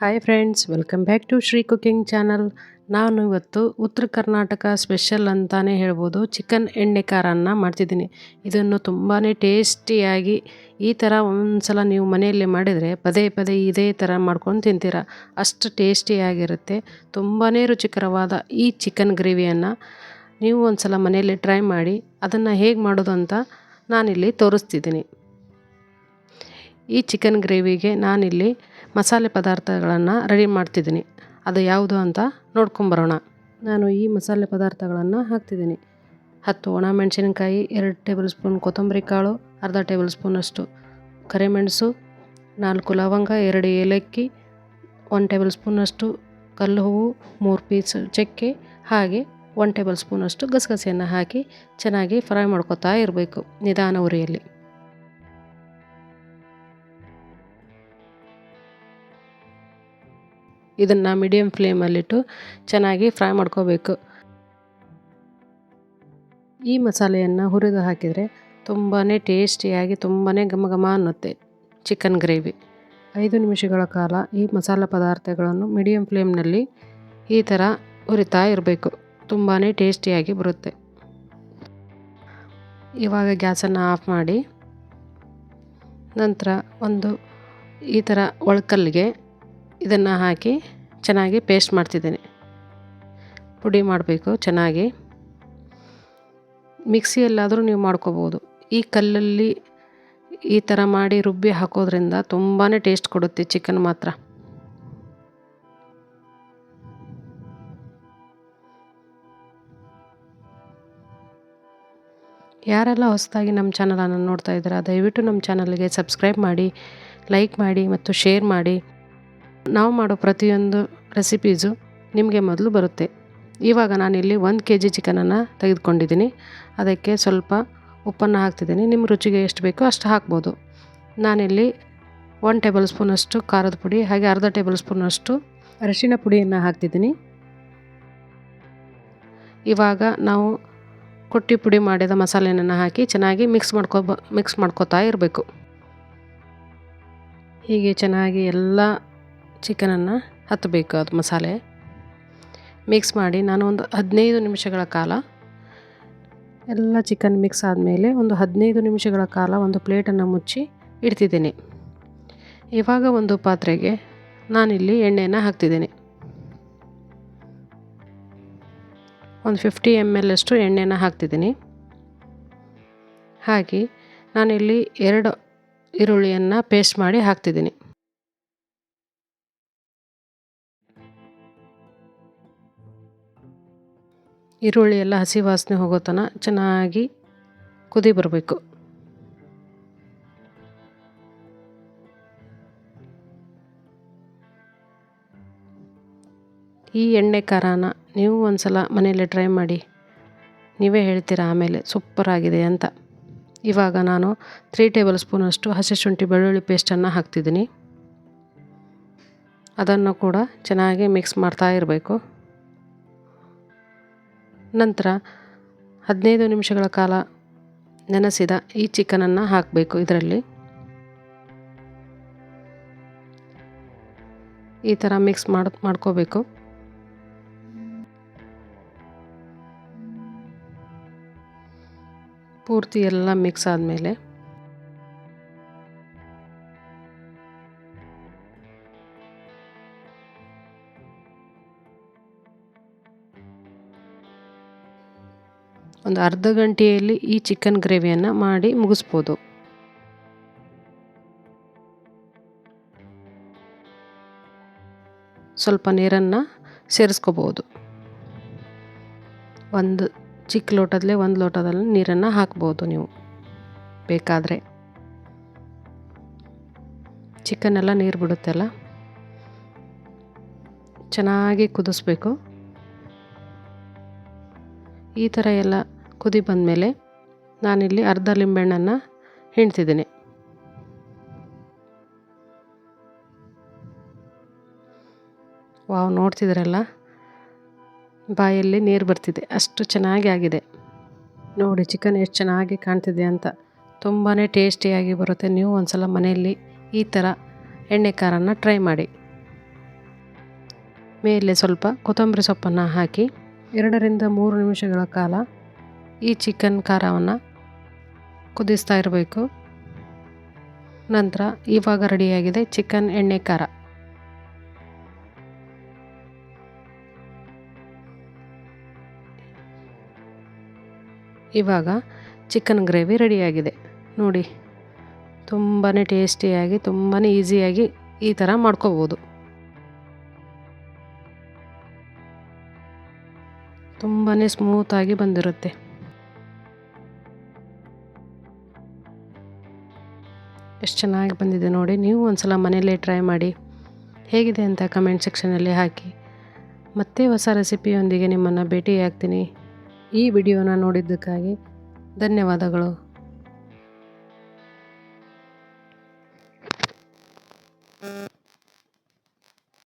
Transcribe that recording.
Hi friends welcome back to Shri cooking channel ನಾನು ಇವತ್ತು ಉತ್ತರ ಕರ್ನಾಟಕ ಸ್ಪೆಷಲ್ ಅಂತಾನೆ ಹೇಳ್ಬೋದು. ಚಿಕನ್ ಎಣ್ಣೆ ಖಾರನ್ನು ಮಾಡ್ತಿದ್ದೀನಿ. ಇದನ್ನು ತುಂಬಾ ಟೇಸ್ಟಿಯಾಗಿ ಈ ಥರ ಒಂದ್ಸಲ ನೀವು ಮನೆಯಲ್ಲಿ ಮಾಡಿದರೆ ಪದೇ ಪದೇ ಇದೇ ಥರ ಮಾಡ್ಕೊಂಡು ತಿಂತೀರ. ಅಷ್ಟು ಟೇಸ್ಟಿಯಾಗಿರುತ್ತೆ ತುಂಬಾ ರುಚಿಕರವಾದ ಈ ಚಿಕನ್ ಗ್ರೇವಿಯನ್ನು ನೀವು ಒಂದ್ಸಲ ಮನೆಯಲ್ಲಿ ಟ್ರೈ ಮಾಡಿ ಅದನ್ನು ಹೇಗೆ ಮಾಡೋದು ಅಂತ ನಾನಿಲ್ಲಿ ತೋರಿಸ್ತಿದ್ದೀನಿ. ಈ ಚಿಕನ್ ಗ್ರೇವಿಗೆ ನಾನಿಲ್ಲಿ ಮಸಾಲೆ ಪದಾರ್ಥಗಳನ್ನು ರೆಡಿ ಮಾಡ್ತಿದ್ದೀನಿ. ಅದು ಯಾವುದು ಅಂತ ನೋಡ್ಕೊಂಬರೋಣ. ನಾನು ಈ ಮಸಾಲೆ ಪದಾರ್ಥಗಳನ್ನು ಹಾಕ್ತಿದ್ದೀನಿ. ಹತ್ತು ಒಣ ಮೆಣಸಿನಕಾಯಿ, ಎರಡು ಟೇಬಲ್ ಸ್ಪೂನ್ ಕೊತ್ತಂಬರಿ ಕಾಳು, ಅರ್ಧ ಟೇಬಲ್ ಸ್ಪೂನಷ್ಟು ಕರಿಮೆಣಸು, ನಾಲ್ಕು ಲವಂಗ, ಎರಡು ಏಲಕ್ಕಿ ಒನ್ ಟೇಬಲ್ ಸ್ಪೂನಷ್ಟು ಕಲ್ಲು ಹೂವು, ಮೂರು ಪೀಸ್ ಚಕ್ಕೆ, ಹಾಗೆ ಒನ್ ಟೇಬಲ್ ಸ್ಪೂನಷ್ಟು ಗಸಗಸೆಯನ್ನು ಹಾಕಿ ಚೆನ್ನಾಗಿ ಫ್ರೈ ಮಾಡ್ಕೊತಾ ಇರಬೇಕು ನಿಧಾನ ಉರಿಯಲ್ಲಿ. ಇದನ್ನು ಮೀಡಿಯಮ್ ಫ್ಲೇಮಲ್ಲಿಟ್ಟು ಚೆನ್ನಾಗಿ ಫ್ರೈ ಮಾಡ್ಕೋಬೇಕು. ಈ ಮಸಾಲೆಯನ್ನು ಹುರಿದು ಹಾಕಿದರೆ ತುಂಬಾ ಟೇಸ್ಟಿಯಾಗಿ ತುಂಬಾ ಘಮ ಘಮ ಅನ್ನುತ್ತೆ ಚಿಕನ್ ಗ್ರೇವಿ ಐದು ನಿಮಿಷಗಳ ಕಾಲ ಈ ಮಸಾಲೆ ಪದಾರ್ಥಗಳನ್ನು ಮೀಡಿಯಮ್ ಫ್ಲೇಮ್ನಲ್ಲಿ ಈ ಥರ ಹುರಿತಾ ಇರಬೇಕು. ತುಂಬಾ ಟೇಸ್ಟಿಯಾಗಿ ಬರುತ್ತೆ. ಇವಾಗ ಗ್ಯಾಸನ್ನು ಆಫ್ ಮಾಡಿ ನಂತರ ಒಂದು ಈ ಥರ ಒಳಕಲ್ಲಿಗೆ ಇದನ್ನು ಹಾಕಿ ಚೆನ್ನಾಗಿ ಪೇಸ್ಟ್ ಮಾಡ್ತಿದ್ದೀನಿ. ಪುಡಿ ಮಾಡಬೇಕು ಚೆನ್ನಾಗಿ. ಮಿಕ್ಸಿಯಲ್ಲಾದರೂ ನೀವು ಮಾಡ್ಕೋಬೋದು. ಈ ಕಲ್ಲಲ್ಲಿ ಈ ಥರ ಮಾಡಿ ರುಬ್ಬಿ ಹಾಕೋದ್ರಿಂದ ತುಂಬಾ ಟೇಸ್ಟ್ ಕೊಡುತ್ತೆ ಚಿಕನ್ ಮಾತ್ರ. ಯಾರೆಲ್ಲ ಹೊಸದಾಗಿ ನಮ್ಮ ಚಾನಲನ್ನು ನೋಡ್ತಾ ಇದ್ದೀರಾ, ದಯವಿಟ್ಟು ನಮ್ಮ ಚಾನಲ್ಗೆ ಸಬ್ಸ್ಕ್ರೈಬ್ ಮಾಡಿ, ಲೈಕ್ ಮಾಡಿ ಮತ್ತು ಶೇರ್ ಮಾಡಿ. ನಾವು ಮಾಡೋ ಪ್ರತಿಯೊಂದು ರೆಸಿಪೀಸು ನಿಮಗೆ ಮೊದಲು ಬರುತ್ತೆ. ಇವಾಗ ನಾನಿಲ್ಲಿ ಒಂದು ಕೆ ಜಿ ಚಿಕನನ್ನು ತೆಗೆದುಕೊಂಡಿದ್ದೀನಿ. ಅದಕ್ಕೆ ಸ್ವಲ್ಪ ಉಪ್ಪನ್ನು ಹಾಕ್ತಿದ್ದೀನಿ. ನಿಮ್ಮ ರುಚಿಗೆ ಎಷ್ಟು ಬೇಕೋ ಅಷ್ಟು ಹಾಕ್ಬೋದು. ನಾನಿಲ್ಲಿ ಒನ್ ಟೇಬಲ್ ಸ್ಪೂನಷ್ಟು ಖಾರದ ಪುಡಿ, ಹಾಗೆ ಅರ್ಧ ಟೇಬಲ್ ಸ್ಪೂನಷ್ಟು ಅರಿಶಿನ ಪುಡಿಯನ್ನು ಹಾಕ್ತಿದ್ದೀನಿ. ಇವಾಗ ನಾವು ಕೊಟ್ಟಿ ಪುಡಿ ಮಾಡಿದ ಮಸಾಲೆಯನ್ನು ಹಾಕಿ ಚೆನ್ನಾಗಿ ಮಿಕ್ಸ್ ಮಾಡ್ಕೊ, ಮಿಕ್ಸ್ ಮಾಡ್ಕೋತಾ ಇರಬೇಕು. ಹೀಗೆ ಚೆನ್ನಾಗಿ ಎಲ್ಲ ಚಿಕನನ್ನು ಹತ್ತಬೇಕು ಅದು ಮಸಾಲೆ. ಮಿಕ್ಸ್ ಮಾಡಿ ನಾನು ಒಂದು ಹದಿನೈದು ನಿಮಿಷಗಳ ಕಾಲ ಎಲ್ಲ ಚಿಕನ್ ಮಿಕ್ಸ್ ಆದಮೇಲೆ ಒಂದು ಹದಿನೈದು ನಿಮಿಷಗಳ ಕಾಲ ಒಂದು ಪ್ಲೇಟನ್ನು ಮುಚ್ಚಿ ಇಡ್ತಿದ್ದೀನಿ. ಇವಾಗ ಒಂದು ಪಾತ್ರೆಗೆ ನಾನಿಲ್ಲಿ ಎಣ್ಣೆಯನ್ನು ಹಾಕ್ತಿದ್ದೀನಿ. ಒಂದು ಫಿಫ್ಟಿ ಎಂ ಎಲ್ ಅಷ್ಟು ಎಣ್ಣೆನ ಹಾಕ್ತಿದ್ದೀನಿ. ಹಾಕಿ ನಾನಿಲ್ಲಿ ಎರಡು ಈರುಳ್ಳಿಯನ್ನು ಪೇಸ್ಟ್ ಮಾಡಿ ಹಾಕ್ತಿದ್ದೀನಿ. ಈರುಳ್ಳಿ ಎಲ್ಲ ಹಸಿ ವಾಸನೆ ಹೋಗೋ ತನಕ ಚೆನ್ನಾಗಿ ಕುದಿ ಬರಬೇಕು. ಈ ಎಣ್ಣೆ ಖಾರಾನ ನೀವು ಒಂದು ಸಲ ಮನೆಯಲ್ಲೇ ಟ್ರೈ ಮಾಡಿ. ನೀವೇ ಹೇಳ್ತೀರಾ ಆಮೇಲೆ ಸೂಪರ್ ಆಗಿದೆ ಅಂತ. ಇವಾಗ ನಾನು ತ್ರೀ ಟೇಬಲ್ ಸ್ಪೂನಷ್ಟು ಹಸಿ ಶುಂಠಿ ಬೆಳ್ಳುಳ್ಳಿ ಪೇಸ್ಟನ್ನು ಹಾಕ್ತಿದ್ದೀನಿ. ಅದನ್ನು ಕೂಡ ಚೆನ್ನಾಗಿ ಮಿಕ್ಸ್ ಮಾಡ್ತಾ ಇರಬೇಕು. ನಂತರ ಹದಿನೈದು ನಿಮಿಷಗಳ ಕಾಲ ನೆನೆಸಿದ ಈ ಚಿಕನನ್ನು ಹಾಕಬೇಕು ಇದರಲ್ಲಿ. ಈ ಥರ ಮಿಕ್ಸ್ ಮಾಡಿ, ಮಾಡ್ಕೋಬೇಕು. ಪೂರ್ತಿ ಎಲ್ಲ ಮಿಕ್ಸ್ ಆದಮೇಲೆ ಒಂದು ಅರ್ಧ ಗಂಟೆಯಲ್ಲಿ ಈ ಚಿಕನ್ ಗ್ರೇವಿಯನ್ನು ಮಾಡಿ ಮುಗಿಸ್ಬೋದು. ಸ್ವಲ್ಪ ನೀರನ್ನು ಸೇರಿಸ್ಕೋಬೋದು. ಒಂದು ಚಿಕ್ಕ ಲೋಟದಲ್ಲೇ ಒಂದು ಲೋಟದಲ್ಲಿ ನೀರನ್ನು ಹಾಕ್ಬೋದು ನೀವು. ಬೇಕಾದರೆ. ಚಿಕನ್ ಎಲ್ಲ ನೀರು ಬಿಡುತ್ತಲ್ಲ? ಚೆನ್ನಾಗಿ ಕುದಿಸ್ಬೇಕು. ಈ ಥರ ಎಲ್ಲ ಕುದಿ ಬಂದಮೇಲೆ ನಾನಿಲ್ಲಿ ಅರ್ಧ ಲಿಂಬೆಹಣ್ಣನ್ನು ಹಿಂಡ್ತಿದ್ದೀನಿ ವಾವ್ ನೋಡ್ತಿದ್ರಲ್ಲ ಬಾಯಲ್ಲಿ ನೀರು ಬರ್ತಿದೆ. ಅಷ್ಟು ಚೆನ್ನಾಗಿ ಆಗಿದೆ. ನೋಡಿ, ಚಿಕನ್ ಎಷ್ಟು ಚೆನ್ನಾಗಿ ಕಾಣ್ತಿದೆ ಅಂತ. ತುಂಬಾ ಟೇಸ್ಟಿಯಾಗಿ ಬರುತ್ತೆ. ನೀವು ಒಂದು ಸಲ ಮನೆಯಲ್ಲಿ ಈ ಥರ ಎಣ್ಣೆ ಖಾರನ ಟ್ರೈ ಮಾಡಿ. ಮೇಲೆ ಸ್ವಲ್ಪ ಕೊತ್ತಂಬರಿ ಸೊಪ್ಪನ್ನು ಹಾಕಿ, ಎರಡರಿಂದ ಮೂರು ನಿಮಿಷಗಳ ಕಾಲ ಈ ಚಿಕನ್ ಖಾರವನ್ನು ಕುದಿಸ್ತಾ ಇರಬೇಕು. ನಂತರ ಇವಾಗ ರೆಡಿಯಾಗಿದೆ ಚಿಕನ್ ಎಣ್ಣೆ ಖಾರ. ಇವಾಗ ಚಿಕನ್ ಗ್ರೇವಿ ರೆಡಿಯಾಗಿದೆ ನೋಡಿ ತುಂಬಾ ಟೇಸ್ಟಿಯಾಗಿ ತುಂಬಾ ಈಸಿಯಾಗಿ ಈ ಥರ ಮಾಡ್ಕೋಬೋದು. ತುಂಬಾ ಸ್ಮೂತಾಗಿ ಬಂದಿರುತ್ತೆ. ಎಷ್ಟು ಚೆನ್ನಾಗಿ ಬಂದಿದೆ ನೋಡಿ. ನೀವು ಒಂದು ಸಲ ಮನೆಯಲ್ಲೇ ಟ್ರೈ ಮಾಡಿ. ಹೇಗಿದೆ ಅಂತ ಕಮೆಂಟ್ ಸೆಕ್ಷನಲ್ಲಿ ಹಾಕಿ. ಮತ್ತೆ ಹೊಸ ರೆಸಿಪಿಯೊಂದಿಗೆ ನಿಮ್ಮನ್ನು ಭೇಟಿಯಾಗ್ತೀನಿ. ಈ ವಿಡಿಯೋನ ನೋಡಿದ್ದಕ್ಕಾಗಿ ಧನ್ಯವಾದಗಳು.